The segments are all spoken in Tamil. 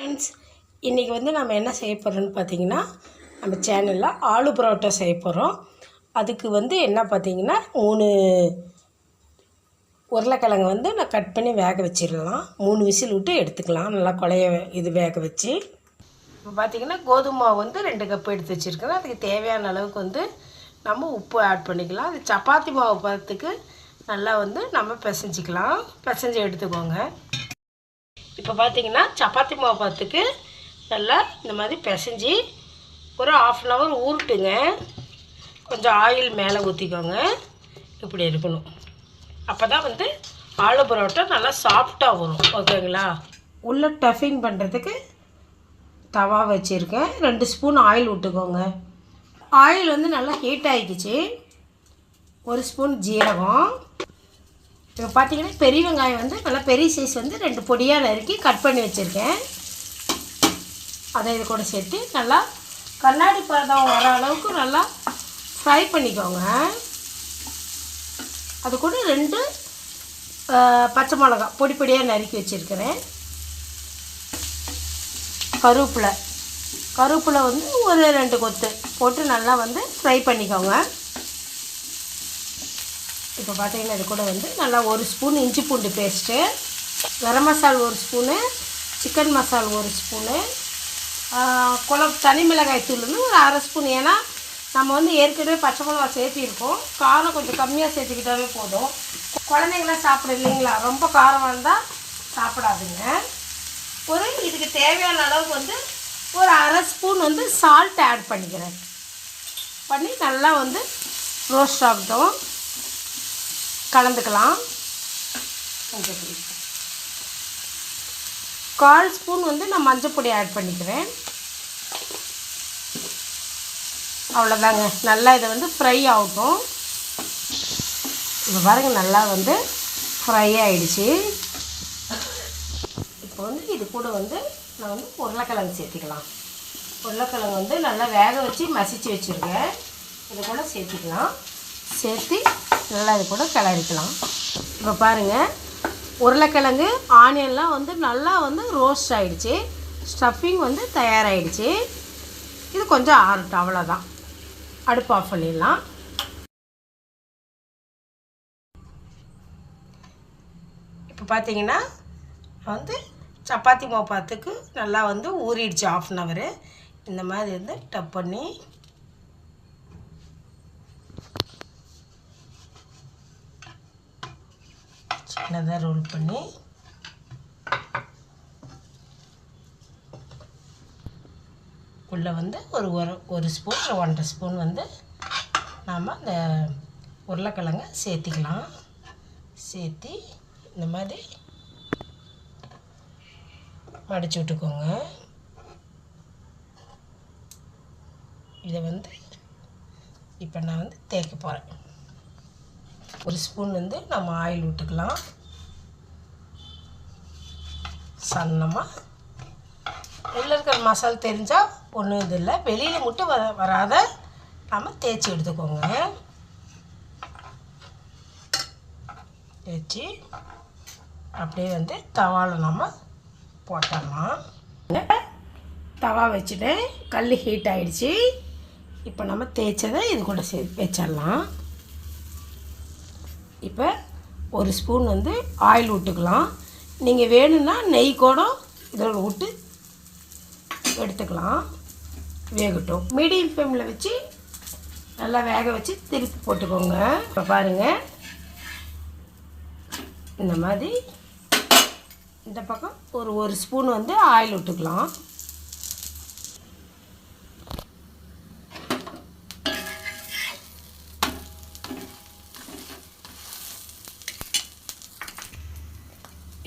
ஃப்ரெண்ட்ஸ் இன்றைக்கி வந்து நம்ம என்ன செய்ய போகிறோம்னு பார்த்தீங்கன்னா நம்ம சேனலில் ஆலு பரோட்டா செய்ய போகிறோம் அதுக்கு வந்து என்ன பார்த்தீங்கன்னா மூணு உருளைக்கிழங்கு வந்து நான் கட் பண்ணி வேக வச்சிடலாம். மூணு விசில் விட்டு எடுத்துக்கலாம். நல்லா குழைய இது வேக வச்சு. இப்போ பார்த்தீங்கன்னா கோதுமை மாவு வந்து ரெண்டு கப் எடுத்து வச்சுருக்கேன். அதுக்கு தேவையான அளவுக்கு வந்து நம்ம உப்பு ஆட் பண்ணிக்கலாம். அது சப்பாத்தி மாவு பார்த்துக்கு நல்லா வந்து நம்ம பிசைஞ்சிக்கலாம். பிசைஞ்சு எடுத்துக்கோங்க. இப்போ பார்த்தீங்கன்னா சப்பாத்தி மாவு பார்த்துக்கு நல்லா இந்த மாதிரி பிசைஞ்சு ஒரு ஆஃப் அன் ஹவர் ஊருட்டுங்க. கொஞ்சம் ஆயில் மேலே ஊற்றிக்கோங்க இப்படி இருக்கணும். அப்போ தான் வந்து ஆலு பரோட்டா நல்லா சாஃப்டாக வரும். ஓகேங்களா? உள்ளே டஃபிங் பண்ணுறதுக்கு தவா வச்சுருக்கேன். ரெண்டு ஸ்பூன் ஆயில் விட்டுக்கோங்க. ஆயில் வந்து நல்லா ஹீட் ஆகிடுச்சு ஒரு ஸ்பூன் ஜீரகம். இப்போ பார்த்தீங்கன்னா பெரிய வெங்காயம் வந்து நல்லா பெரிய சைஸ் வந்து ரெண்டு பொடியாக நறுக்கி கட் பண்ணி வச்சுருக்கேன். அதை இது கூட சேர்த்து நல்லா கண்ணாடி பதம் வர அளவுக்கு நல்லா ஃப்ரை பண்ணிக்கோங்க. அது கூட ரெண்டு பச்சை மிளகா பொடி பொடியாக நறுக்கி வச்சுருக்கிறேன். கருவேப்பிலை. கருவேப்பிலை வந்து ஒரு ரெண்டு கொத்து போட்டு நல்லா வந்து ஃப்ரை பண்ணிக்கோங்க. இப்போ பார்த்தீங்கன்னா இது கூட வந்து நல்லா ஒரு ஸ்பூன் இஞ்சி பூண்டு பேஸ்ட்டு கரம் மசால் ஒரு ஸ்பூனு சிக்கன் மசால் ஒரு ஸ்பூனு குழம்பு தனி மிளகாய் தூள்னு ஒரு அரை ஸ்பூன். ஏன்னா நம்ம வந்து ஏற்கனவே பச்சை மிளகா சேர்த்திருக்கோம். காரம் கொஞ்சம் கம்மியாக சேர்த்துக்கிட்டாவே போதும். குழந்தைங்களாம் சாப்பிட இல்லைங்களா? ரொம்ப காரம் வந்தால் சாப்பிடாதுங்க. ஒரு இதுக்கு தேவையான அளவுக்கு வந்து ஒரு அரை ஸ்பூன் வந்து சால்ட் ஆட் பண்ணிக்கிறேன். பண்ணி நல்லா வந்து ரோஸ்ட் ஆகட்டும். கலந்துக்கலாம். கால் ஸ்பூன் வந்து நான் மஞ்சள் பொடி ஆட் பண்ணிக்கிறேன். அவ்வளோதாங்க நல்லா இதை வந்து ஃப்ரை ஆகட்டும். இப்போ பாருங்கள் நல்லா வந்து ஃப்ரை ஆகிடுச்சு இப்போ வந்து இது கூட வந்து நான் வந்து உருளைக்கிழங்கு சேர்த்துக்கலாம். உருளைக்கிழங்கு வந்து நல்லா வேக வச்சு மசிச்சு வச்சுருக்கேன். இது கூட சேர்த்துக்கலாம். சேர்த்து நல்லா இது கூட கிளறிக்கலாம். இப்போ பாருங்கள் உருளைக்கிழங்கு ஆனியன்லாம் வந்து நல்லா வந்து ரோஸ்ட் ஆகிடுச்சி ஸ்டஃபிங் வந்து தயாராகிடுச்சு இது கொஞ்சம் ஆறட்டும் அவ்வளோதான் அடுப்பு ஆஃப் பண்ணிடலாம். இப்போ பார்த்தீங்கன்னா வந்து சப்பாத்தி மாவு பார்த்துக்கு நல்லா வந்து ஊறிடுச்சு ஆஃப் அன் அவரு இந்த மாதிரி வந்து டப் பண்ணி சின்னதாக ரோல் பண்ணி. உள்ளே வந்து ஒரு ஒரு ஒரு ஸ்பூன் ஒன்றரை ஸ்பூன் வந்து நாம் அந்த உருளைக்கிழங்கை சேர்த்திக்கலாம். சேர்த்தி இந்த மாதிரி மடிச்சு விட்டுக்கோங்க. இதை வந்து இப்போ நான் வந்து தேய்க்க போகிறேன் ஒரு ஸ்பூன் வந்து நம்ம ஆயில் விட்டுக்கலாம். சன்னமாக உள்ளே இருக்கிற மசால் தெரிஞ்சால் ஒன்றும் இது இல்லை. வெளியில் மட்டும் வர வராத. நம்ம தேய்ச்சி எடுத்துக்கோங்க. தேய்ச்சி அப்படியே வந்து தவாவில் நம்ம போட்டலாம் தவா வச்சுட்டேன். கல் ஹீட் ஆகிடுச்சி இப்போ நம்ம தேய்ச்சதை இது கூட சே வச்சிடலாம் இப்போ ஒரு ஸ்பூன் வந்து ஆயில் விட்டுக்கலாம் நீங்கள் வேணும்னா நெய் கூட இதில் விட்டு எடுத்துக்கலாம். வேகட்டும். மீடியம் ஃப்ளேமில் வச்சு நல்லா வேக வச்சு திருப்பி போட்டுக்கோங்க. இப்போ பாருங்கள் இந்த மாதிரி இந்த பக்கம் ஒரு ஒரு ஸ்பூன் வந்து ஆயில் விட்டுக்கலாம்.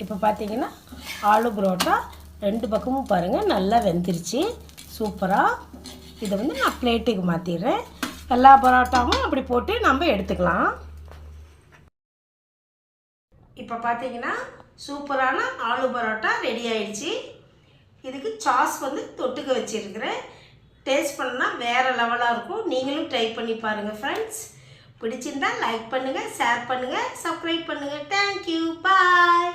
இப்போ பார்த்தீங்கன்னா ஆலு பரோட்டா ரெண்டு பக்கமும் பாருங்கள் நல்லா வெந்துருச்சு. சூப்பராக இதை வந்து நான் பிளேட்டுக்கு மாற்றிடுறேன் எல்லா பரோட்டாவும் அப்படி போட்டு நம்ம எடுத்துக்கலாம். இப்போ பார்த்தீங்கன்னா சூப்பரான ஆலு பரோட்டா ரெடி ஆயிடுச்சு. இதுக்கு சாஸ் வந்து தொட்டுக்க வச்சுருக்கிறேன். டேஸ்ட் பண்ணால் வேறு லெவலாக இருக்கும். நீங்களும் ட்ரை பண்ணி பாருங்கள் ஃப்ரெண்ட்ஸ் பிடிச்சிருந்தா லைக் பண்ணுங்கள் ஷேர் பண்ணுங்கள் சப்ஸ்கிரைப் பண்ணுங்கள் தேங்க்யூ பாய்